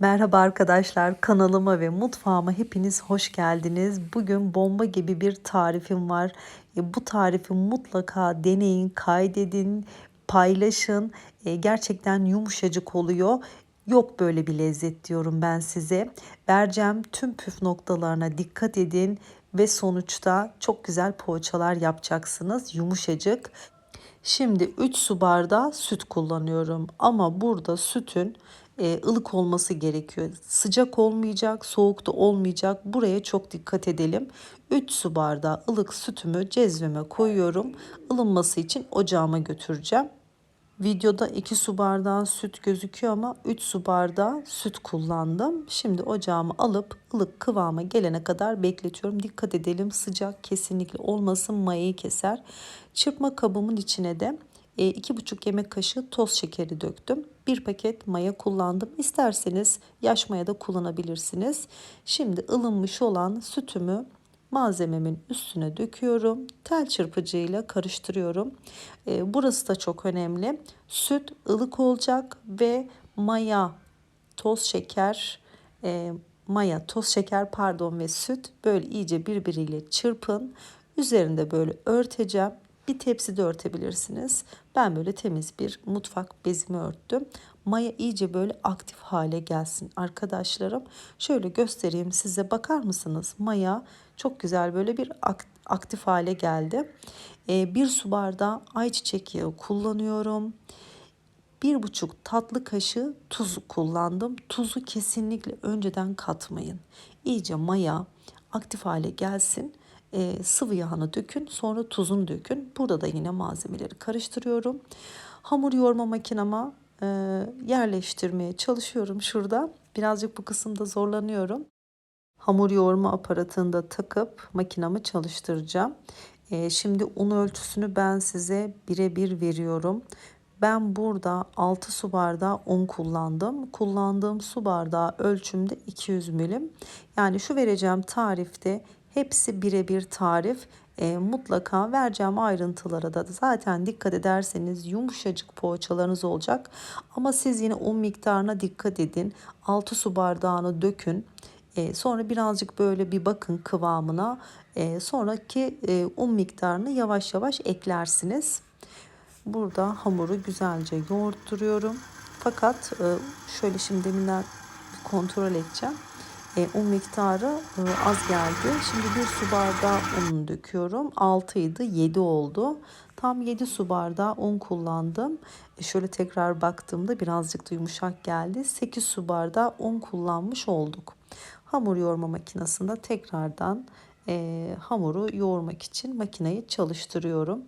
Merhaba arkadaşlar kanalıma ve mutfağıma hepiniz hoş geldiniz. Bugün bomba gibi bir tarifim var. E, Bu tarifi mutlaka deneyin, kaydedin, paylaşın. E, Gerçekten yumuşacık oluyor. Yok böyle bir lezzet diyorum ben size. Vereceğim tüm püf noktalarına dikkat edin ve sonuçta çok güzel poğaçalar yapacaksınız. Yumuşacık. Şimdi 3 su bardağı süt kullanıyorum ama burada sütün e, ılık olması gerekiyor. Sıcak olmayacak, soğuk da olmayacak. Buraya çok dikkat edelim. 3 su bardağı ılık sütümü cezveme koyuyorum. Ilınması için ocağıma götüreceğim. Videoda 2 su bardağı süt gözüküyor ama 3 su bardağı süt kullandım. Şimdi ocağımı alıp ılık kıvama gelene kadar bekletiyorum. Dikkat edelim sıcak kesinlikle olmasın mayayı keser. Çırpma kabımın içine de 2,5 yemek kaşığı toz şekeri döktüm. Bir paket maya kullandım. İsterseniz yaş maya da kullanabilirsiniz. Şimdi ılınmış olan sütümü malzememin üstüne döküyorum. Tel çırpıcıyla karıştırıyorum. E, burası da çok önemli. Süt ılık olacak ve maya, toz şeker, e, maya, toz şeker pardon ve süt böyle iyice birbiriyle çırpın. Üzerinde böyle örteceğim. Bir tepside örtebilirsiniz. Ben böyle temiz bir mutfak bezimi örttüm. Maya iyice böyle aktif hale gelsin arkadaşlarım. Şöyle göstereyim size bakar mısınız? Maya çok güzel böyle bir aktif hale geldi. Ee, bir su bardağı ayçiçek yağı kullanıyorum. Bir buçuk tatlı kaşığı tuz kullandım. Tuzu kesinlikle önceden katmayın. İyice maya aktif hale gelsin e, sıvı yağını dökün sonra tuzunu dökün. Burada da yine malzemeleri karıştırıyorum. Hamur yoğurma makinama e, yerleştirmeye çalışıyorum şurada. Birazcık bu kısımda zorlanıyorum. Hamur yoğurma aparatını da takıp makinamı çalıştıracağım. E, şimdi un ölçüsünü ben size birebir veriyorum. Ben burada 6 su bardağı un kullandım. Kullandığım su bardağı ölçümde 200 milim. Yani şu vereceğim tarifte Hepsi birebir tarif. E, mutlaka vereceğim ayrıntılara da zaten dikkat ederseniz yumuşacık poğaçalarınız olacak. Ama siz yine un miktarına dikkat edin. 6 su bardağını dökün. E, sonra birazcık böyle bir bakın kıvamına. E, sonraki e, un miktarını yavaş yavaş eklersiniz. Burada hamuru güzelce yoğurtturuyorum. Fakat e, şöyle şimdi deminden kontrol edeceğim e, un miktarı e, az geldi. Şimdi bir su bardağı un döküyorum. 6 idi 7 oldu. Tam 7 su bardağı un kullandım. E, şöyle tekrar baktığımda birazcık da yumuşak geldi. 8 su bardağı un kullanmış olduk. Hamur yoğurma makinesinde tekrardan e, hamuru yoğurmak için makineyi çalıştırıyorum.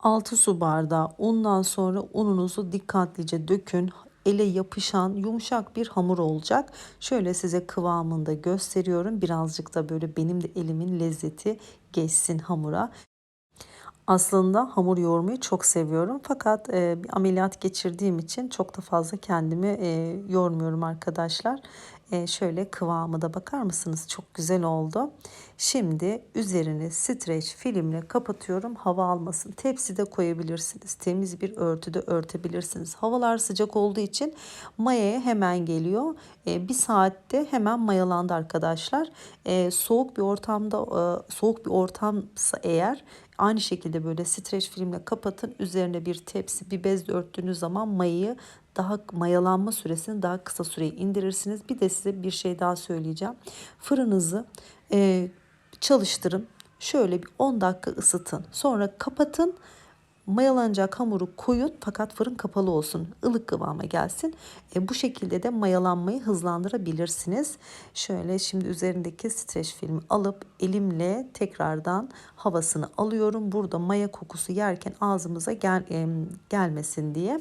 6 su bardağı undan sonra ununuzu dikkatlice dökün ele yapışan yumuşak bir hamur olacak. Şöyle size kıvamında gösteriyorum. Birazcık da böyle benim de elimin lezzeti geçsin hamura. Aslında hamur yoğurmayı çok seviyorum fakat e, bir ameliyat geçirdiğim için çok da fazla kendimi e, yormuyorum arkadaşlar. E, şöyle kıvamı da bakar mısınız? Çok güzel oldu. Şimdi üzerini streç filmle kapatıyorum hava almasın. Tepside koyabilirsiniz. Temiz bir örtüde örtebilirsiniz. Havalar sıcak olduğu için mayaya hemen geliyor. E, bir saatte hemen mayalandı arkadaşlar. E, soğuk bir ortamda soğuk bir ortamsa eğer Aynı şekilde böyle streç filmle kapatın. Üzerine bir tepsi, bir bezle örttüğünüz zaman mayayı daha mayalanma süresini daha kısa süreye indirirsiniz. Bir de size bir şey daha söyleyeceğim. Fırınızı e, çalıştırın. Şöyle bir 10 dakika ısıtın. Sonra kapatın. Mayalanacak hamuru koyun fakat fırın kapalı olsun. ılık kıvama gelsin. E, bu şekilde de mayalanmayı hızlandırabilirsiniz. Şöyle şimdi üzerindeki streç filmi alıp elimle tekrardan havasını alıyorum. Burada maya kokusu yerken ağzımıza gel, e, gelmesin diye.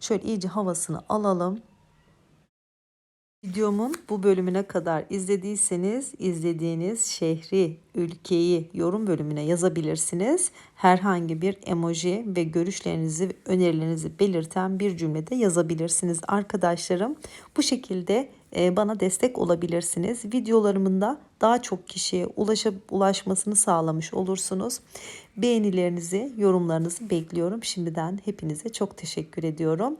Şöyle iyice havasını alalım. Videomun bu bölümüne kadar izlediyseniz izlediğiniz şehri, ülkeyi yorum bölümüne yazabilirsiniz. Herhangi bir emoji ve görüşlerinizi, önerilerinizi belirten bir cümlede yazabilirsiniz arkadaşlarım. Bu şekilde e, bana destek olabilirsiniz. Videolarımın da daha çok kişiye ulaşıp ulaşmasını sağlamış olursunuz. Beğenilerinizi, yorumlarınızı bekliyorum. Şimdiden hepinize çok teşekkür ediyorum.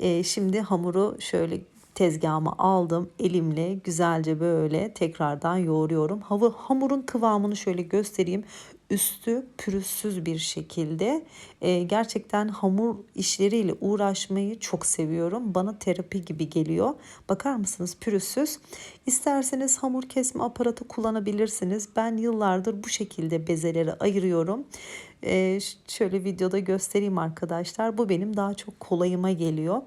E, şimdi hamuru şöyle tezgahıma aldım. Elimle güzelce böyle tekrardan yoğuruyorum. Hava, hamurun kıvamını şöyle göstereyim. Üstü pürüzsüz bir şekilde. E, gerçekten hamur işleriyle uğraşmayı çok seviyorum. Bana terapi gibi geliyor. Bakar mısınız pürüzsüz. İsterseniz hamur kesme aparatı kullanabilirsiniz. Ben yıllardır bu şekilde bezeleri ayırıyorum. E, şöyle videoda göstereyim arkadaşlar. Bu benim daha çok kolayıma geliyor.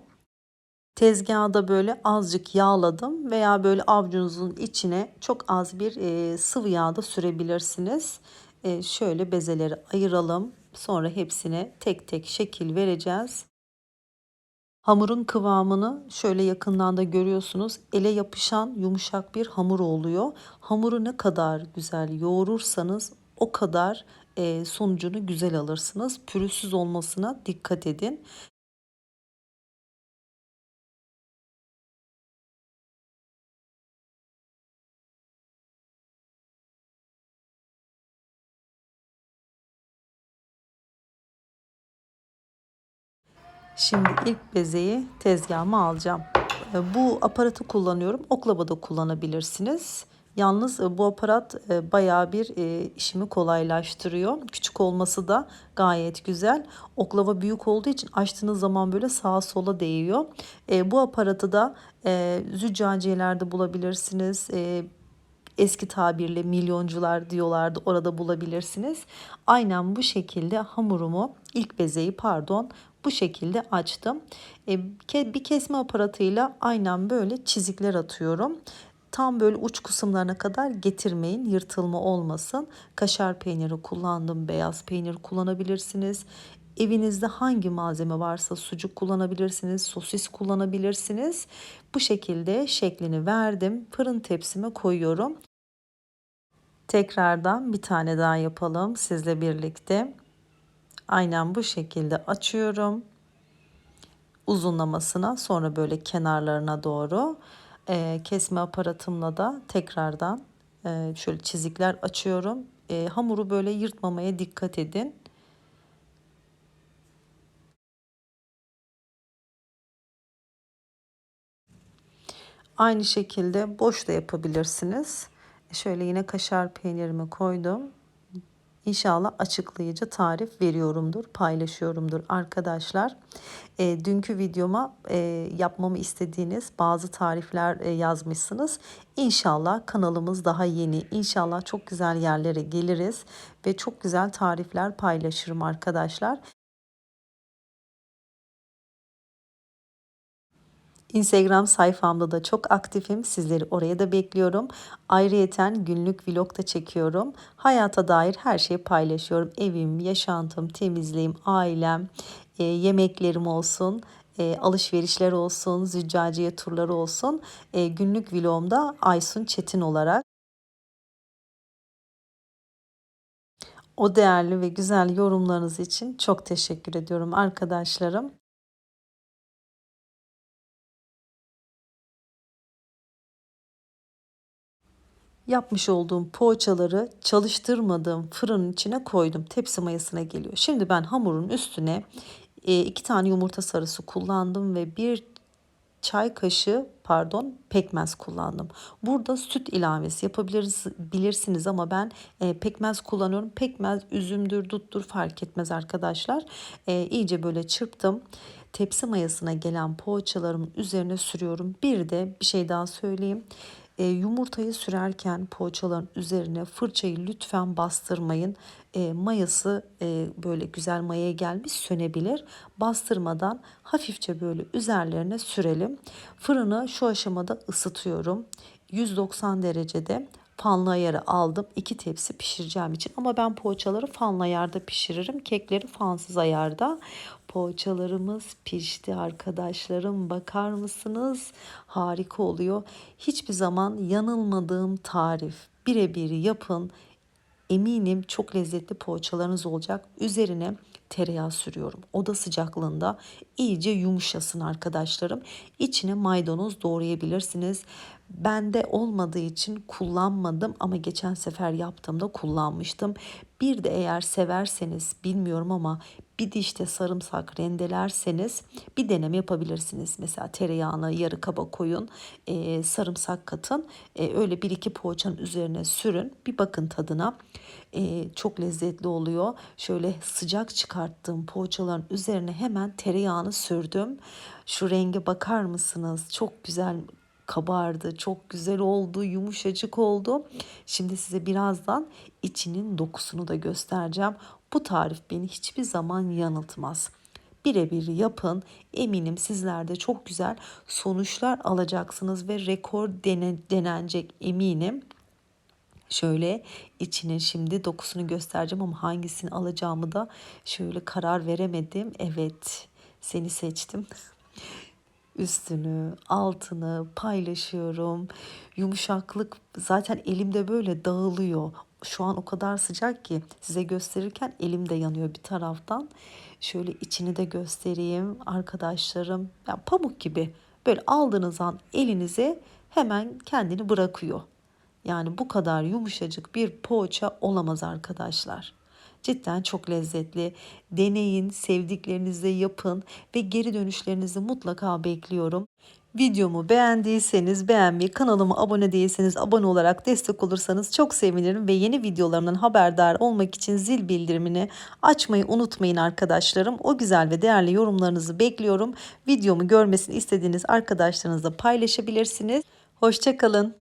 Tezgahda böyle azıcık yağladım veya böyle avucunuzun içine çok az bir e, sıvı yağ da sürebilirsiniz. E, şöyle bezeleri ayıralım. Sonra hepsine tek tek şekil vereceğiz. Hamurun kıvamını şöyle yakından da görüyorsunuz. Ele yapışan yumuşak bir hamur oluyor. Hamuru ne kadar güzel yoğurursanız o kadar e, sonucunu güzel alırsınız. Pürüzsüz olmasına dikkat edin. Şimdi ilk bezeyi tezgahıma alacağım. E, bu aparatı kullanıyorum. Oklava da kullanabilirsiniz. Yalnız e, bu aparat e, bayağı bir işimi kolaylaştırıyor. Küçük olması da gayet güzel. Oklava büyük olduğu için açtığınız zaman böyle sağa sola değiyor. Bu aparatı da züccaciyelerde bulabilirsiniz eski tabirle milyoncular diyorlardı orada bulabilirsiniz. Aynen bu şekilde hamurumu ilk bezeyi pardon bu şekilde açtım. E, bir kesme aparatıyla aynen böyle çizikler atıyorum. Tam böyle uç kısımlarına kadar getirmeyin yırtılma olmasın. Kaşar peyniri kullandım beyaz peynir kullanabilirsiniz. Evinizde hangi malzeme varsa sucuk kullanabilirsiniz, sosis kullanabilirsiniz. Bu şekilde şeklini verdim. Fırın tepsime koyuyorum. Tekrardan bir tane daha yapalım sizle birlikte. Aynen bu şekilde açıyorum. Uzunlamasına sonra böyle kenarlarına doğru e, kesme aparatımla da tekrardan e, şöyle çizikler açıyorum. E, hamuru böyle yırtmamaya dikkat edin. Aynı şekilde boş da yapabilirsiniz. Şöyle yine kaşar peynirimi koydum. İnşallah açıklayıcı tarif veriyorumdur, paylaşıyorumdur arkadaşlar. E, dünkü videoma e, yapmamı istediğiniz bazı tarifler e, yazmışsınız. İnşallah kanalımız daha yeni. İnşallah çok güzel yerlere geliriz ve çok güzel tarifler paylaşırım arkadaşlar. Instagram sayfamda da çok aktifim. Sizleri oraya da bekliyorum. Ayrıyeten günlük vlog da çekiyorum. Hayata dair her şeyi paylaşıyorum. Evim, yaşantım, temizliğim, ailem, e, yemeklerim olsun e, alışverişler olsun, züccaciye turları olsun. E, günlük vlogumda Aysun Çetin olarak. O değerli ve güzel yorumlarınız için çok teşekkür ediyorum arkadaşlarım. Yapmış olduğum poğaçaları çalıştırmadığım fırının içine koydum. Tepsi mayasına geliyor. Şimdi ben hamurun üstüne e, iki tane yumurta sarısı kullandım ve bir çay kaşığı pardon pekmez kullandım. Burada süt ilavesi yapabiliriz bilirsiniz ama ben e, pekmez kullanıyorum. Pekmez üzümdür, duttur fark etmez arkadaşlar. E, iyice böyle çırptım. Tepsi mayasına gelen poğaçalarımın üzerine sürüyorum. Bir de bir şey daha söyleyeyim. E, yumurtayı sürerken poğaçaların üzerine fırçayı lütfen bastırmayın. E, mayası e, böyle güzel mayaya gelmiş sönebilir. Bastırmadan hafifçe böyle üzerlerine sürelim. Fırını şu aşamada ısıtıyorum. 190 derecede fanlı ayarı aldım. iki tepsi pişireceğim için. Ama ben poğaçaları fanlı ayarda pişiririm. Kekleri fansız ayarda. Poğaçalarımız pişti arkadaşlarım. Bakar mısınız? Harika oluyor. Hiçbir zaman yanılmadığım tarif. Birebir yapın. Eminim çok lezzetli poğaçalarınız olacak. Üzerine tereyağı sürüyorum. Oda sıcaklığında iyice yumuşasın arkadaşlarım. İçine maydanoz doğrayabilirsiniz. Bende olmadığı için kullanmadım ama geçen sefer yaptığımda kullanmıştım. Bir de eğer severseniz bilmiyorum ama bir dişte sarımsak rendelerseniz bir deneme yapabilirsiniz. Mesela tereyağını yarı kaba koyun, e, sarımsak katın, e, öyle bir iki poğaçanın üzerine sürün. Bir bakın tadına. E, çok lezzetli oluyor. Şöyle sıcak çıkarttığım poğaçaların üzerine hemen tereyağını sürdüm. Şu renge bakar mısınız? Çok güzel kabardı. Çok güzel oldu, yumuşacık oldu. Şimdi size birazdan içinin dokusunu da göstereceğim. Bu tarif beni hiçbir zaman yanıltmaz. Birebir yapın. Eminim sizler de çok güzel sonuçlar alacaksınız ve rekor dene, denenecek eminim. Şöyle içine şimdi dokusunu göstereceğim ama hangisini alacağımı da şöyle karar veremedim. Evet, seni seçtim. Üstünü, altını paylaşıyorum. Yumuşaklık zaten elimde böyle dağılıyor. Şu an o kadar sıcak ki size gösterirken elim de yanıyor bir taraftan. Şöyle içini de göstereyim arkadaşlarım. Yani pamuk gibi. Böyle aldığınız an elinize hemen kendini bırakıyor. Yani bu kadar yumuşacık bir poğaça olamaz arkadaşlar. Cidden çok lezzetli. Deneyin, sevdiklerinizle yapın ve geri dönüşlerinizi mutlaka bekliyorum. Videomu beğendiyseniz beğenmeyi, kanalıma abone değilseniz abone olarak destek olursanız çok sevinirim ve yeni videolarımdan haberdar olmak için zil bildirimini açmayı unutmayın arkadaşlarım. O güzel ve değerli yorumlarınızı bekliyorum. Videomu görmesini istediğiniz arkadaşlarınızla paylaşabilirsiniz. Hoşçakalın.